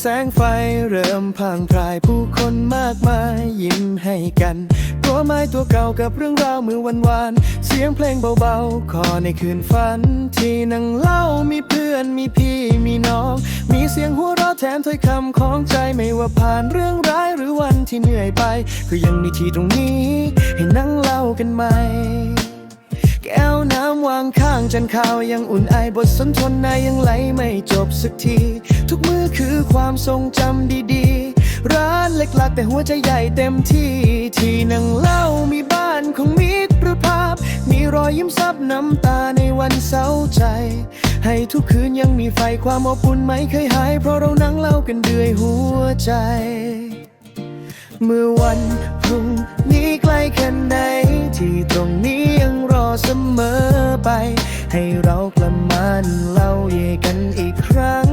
แสงไฟเริ่มพรางพรายผู้คนมากมายยิ้มให้กัน ตัวไม้ตัวเก่ากับเรื่องราวมือวันวานเสียงเพลงเบาๆ ขอในคืนฝัน ที่นั่งเล่ามีเพื่อนมีพี่มีน้อง มีเสียงหัวเราะแถมถ้อยคำของใจไม่ว่าผ่านเรื่องร้ายหรือวันที่เหนื่อยไป ก็ยังมีที่ตรงนี้ ให้นั่งเล่ากันใหม่ แก้วน้ำวางข้างจานข้าวยังอุ่นไอบทสนทนายังไหลไม่จบสักที ทุกมือคือความทรงจำดีๆ ร้านเล็กๆแต่หัวใจใหญ่เต็มที่ ที่นั่งเล่ามีบ้านของมิตรภาพ มีรอยยิ้มซับน้ำตาในวันเศร้าใจ ให้ทุกคืนยังมีไฟความอบอุ่นไม่เคยหาย เพราะเรานั่งเล่ากันด้วยหัวใจ เมื่อวันพรุ่งนี้ใกล้แค่ไหนที่ตรงนี้ เสมอไป ให้เรากลับมาเล่าเย่กันอีกครั้ง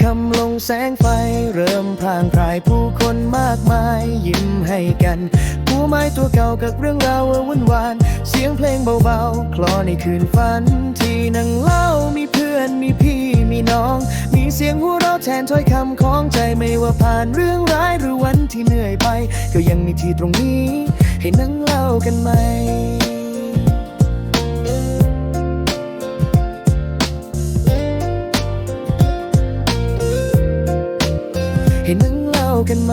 คำลงแสงไฟเริ่มพรางพรายผู้คนมากมายยิ้มให้กัน ผู้ไม้ตัวเก่ากับเรื่องราววุ่นวาน เสียงเพลงเบาๆ คลอในคืนฝัน ที่นั่งเล่ามีเพื่อนมีพี่มีน้อง มีเสียงหัวเราะแทนถ้อยคำของใจไม่ว่าผ่านเรื่องร้ายหรือวันที่เหนื่อยไป ก็ยังมีที่ตรงนี้ ให้นั่งเล่ากันไหมให้นั่งเล่ากันไหม